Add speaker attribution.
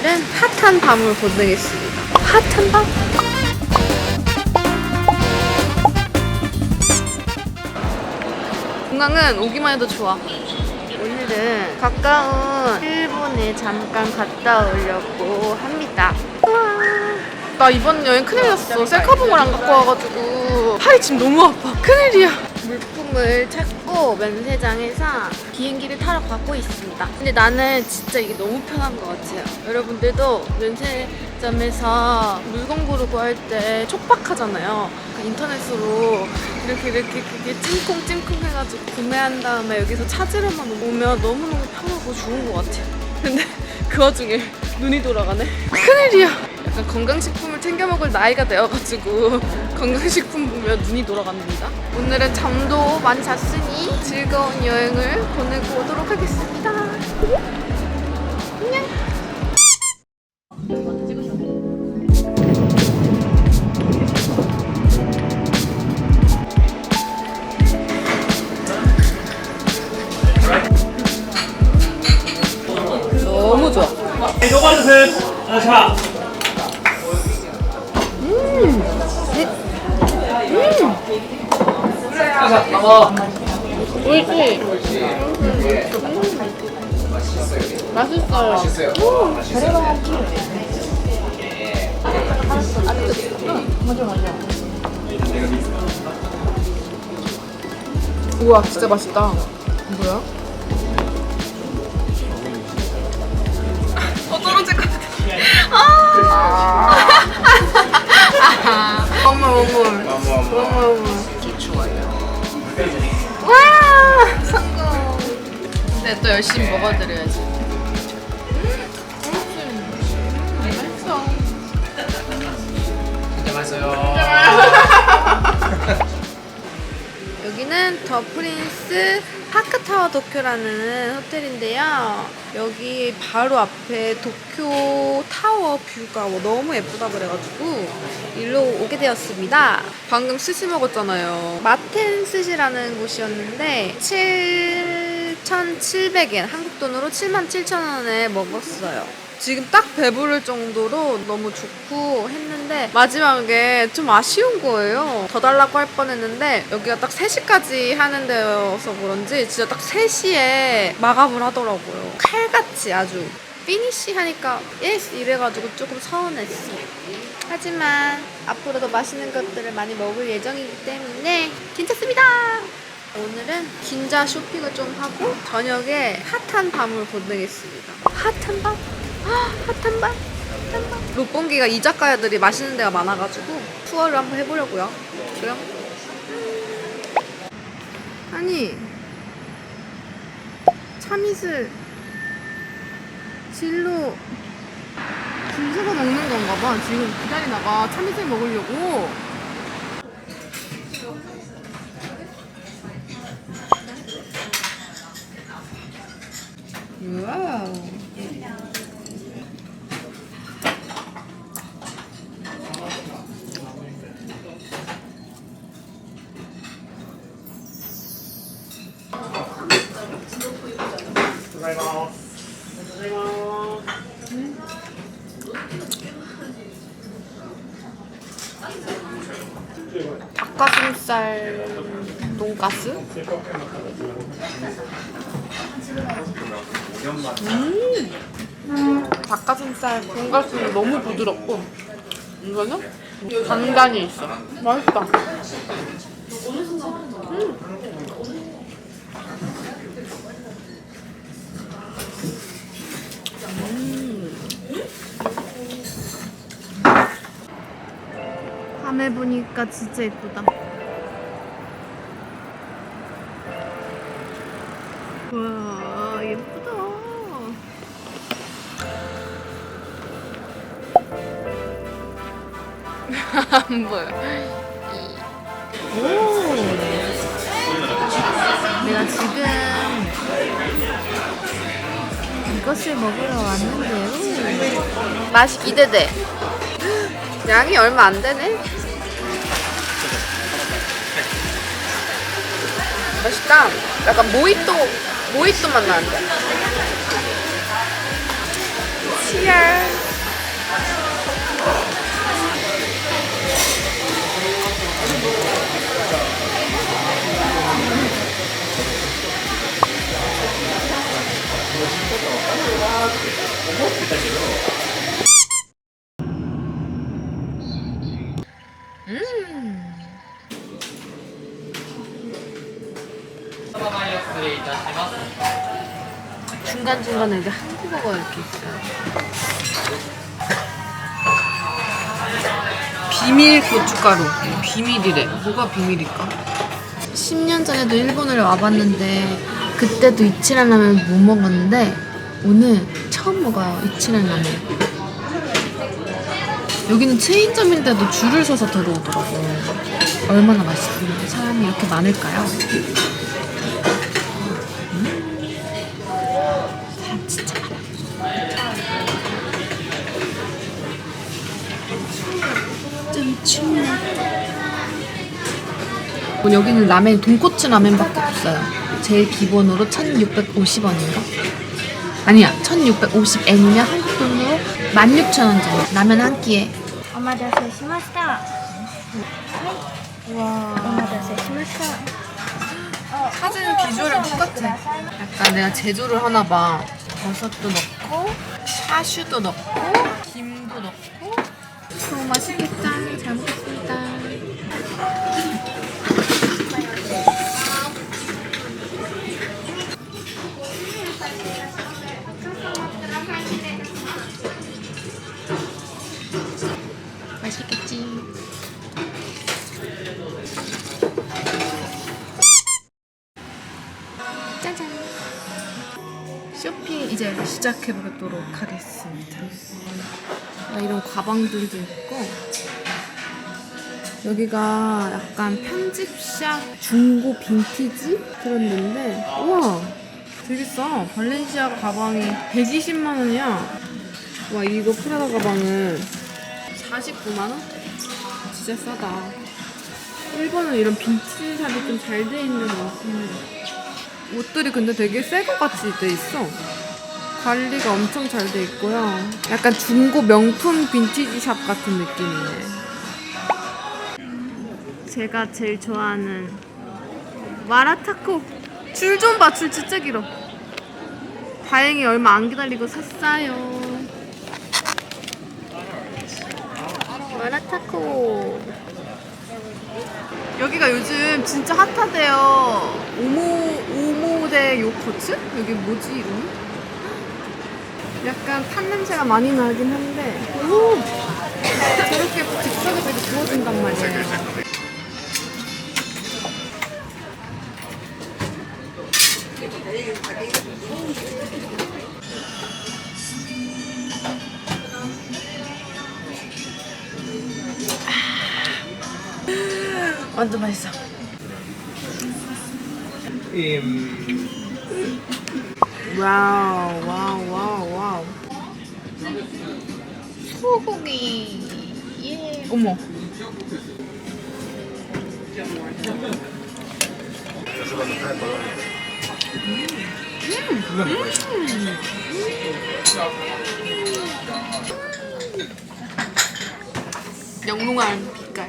Speaker 1: 오늘은 핫한 밤을 보내겠습니다. 핫한 밤? 공항은 오기만 해도 좋아. 오늘은 가까운 일본에 잠깐 갔다 오려고 합니다. 나 이번 여행 큰일 났어. 셀카봉을 안 갖고 와가지고 팔이 지금 너무 아파. 큰일이야. 물품을 찾고 면세장에서 비행기를 타러 가고 있습니다. 근데 나는 진짜 이게 너무 편한 것 같아요. 여러분들도 면세점에서 물건 고르고 할 때 촉박하잖아요. 그러니까 인터넷으로 이렇게 이렇게 이렇게 찜콩찜콩 해가지고 구매한 다음에 여기서 찾으려만 오면 너무너무 편하고 좋은 것 같아요. 근데 그 와중에 눈이 돌아가네. 큰일이야. 약간 건강식품을 챙겨 먹을 나이가 되어가지고 건강식품 보면 눈이 돌아갑니다. 오늘은 잠도 많이 잤으니 즐거운 여행을 보내고 오도록 하겠습니다. 안녕. 너무 좋아.
Speaker 2: 요거는 자
Speaker 1: 옳지. 맛있어요. 우와 진짜 맛있다. 뭐야? 어 떨어질 것 같아. 아. 어머 어머 어머 어머. 와 근데 또 열심히 먹어드려야지. 음, 맛있어.
Speaker 2: 진짜 맛있어요.
Speaker 1: 여기는 더 프린스 파크타워 도쿄라는 호텔인데요. 여기 바로 앞에 도쿄 타워 뷰가 너무 예쁘다 그래가지고 일로 오게 되었습니다. 방금 스시 먹었잖아요. 마텐 스시라는 곳이었는데 7,700엔 한국 돈으로 77,000원에 먹었어요. 지금 딱 배부를 정도로 너무 좋고 했는데 마지막에 좀 아쉬운 거예요. 더 달라고 할 뻔했는데 여기가 딱 3시까지 하는 데여서 그런지 진짜 딱 3시에 마감을 하더라고요. 칼같이 아주 피니시 하니까 예스 이래가지고 조금 서운했어. 하지만 앞으로도 맛있는 것들을 많이 먹을 예정이기 때문에 괜찮습니다. 오늘은 긴자 쇼핑을 좀 하고 저녁에 핫한 밤을 보내겠습니다. 핫한 밤? 아, 핫한 밤? 핫한 밤? 롯본기가 이자카야들이 맛있는 데가 많아가지고 투어를 한번 해보려고요. 그럼 아니 참이슬 진로 줄 서서 먹는 건가 봐. 지금 기다리다가 참이슬 먹으려고. 와우. 닭가슴살 돈가스? 음. 닭가슴살 돈가스는 너무 부드럽고 이거는 단단히 있어. 맛있다. 밤에 보니까 진짜 예쁘다. 와 안 보여. 오. 내가 지금 이것을 먹으러 왔는데요. 맛이 기대돼. 양이 얼마 안 되네. 맛있다. 약간 모히또 모히또 맛 나는데. 치 얼. 음. 중간 중간에 이게 한국어가 이렇게 있어요. 비밀 고춧가루. 비밀이래. 뭐가 비밀일까? 10년 전에도 일본을 와봤는데 그때도 이치란 라면 못 먹었는데 오늘 처음 먹어요 이치란 라면. 여기는 체인점인데도 줄을 서서 들어오더라고. 얼마나 맛있길래 사람이 이렇게 많을까요? 사람 진짜 많아. 좀 춥네. 뭐 여기는 라멘, 돈코츠 라멘밖에 없어요. 제일 기본으로 1,650원인가? 아니야, 1,650엔이면 한국 돈으로 16,000원 정도. 라면 한 끼에.
Speaker 3: お待たせしました。お
Speaker 1: 와.
Speaker 3: 待たせしました。
Speaker 1: 사진 비주얼이랑 똑같아. 약간 내가 제조를 하나 봐. 버섯도 넣고, 샤슈도 넣고, 김도 넣고. 너무 맛있겠다. 잘 먹겠습니다. 시작해 보도록 하겠습니다. 나 이런 가방들도 있고 여기가 약간 편집샵 중고 빈티지 데인데 우와 되게 싸. 발렌시아 가방이 120만 원이야. 와 이거 프라다 가방은 49만 원? 진짜 싸다. 일본은 이런 빈티지 샵이 좀 잘 돼 있는 것 해. 옷들이 근데 되게 새 것 같이 돼 있어. 관리가 엄청 잘 돼 있고요. 약간 중고 명품 빈티지 샵 같은 느낌이네. 제가 제일 좋아하는 마라타코. 줄 좀 봐, 줄 진짜 길어. 다행히 얼마 안 기다리고 샀어요. 마라타코. 여기가 요즘 진짜 핫하대요. 오모 오모대 요코츠? 여기 뭐지 이름? 약간 탄 냄새가 많이 나긴 한데 오! 저렇게 즉석에서 이렇게 구워준단 말이에요. 완전 맛있어. 와우, 와우, 와우, 와우. 소고기. 예. 어머. 영롱한 빛깔.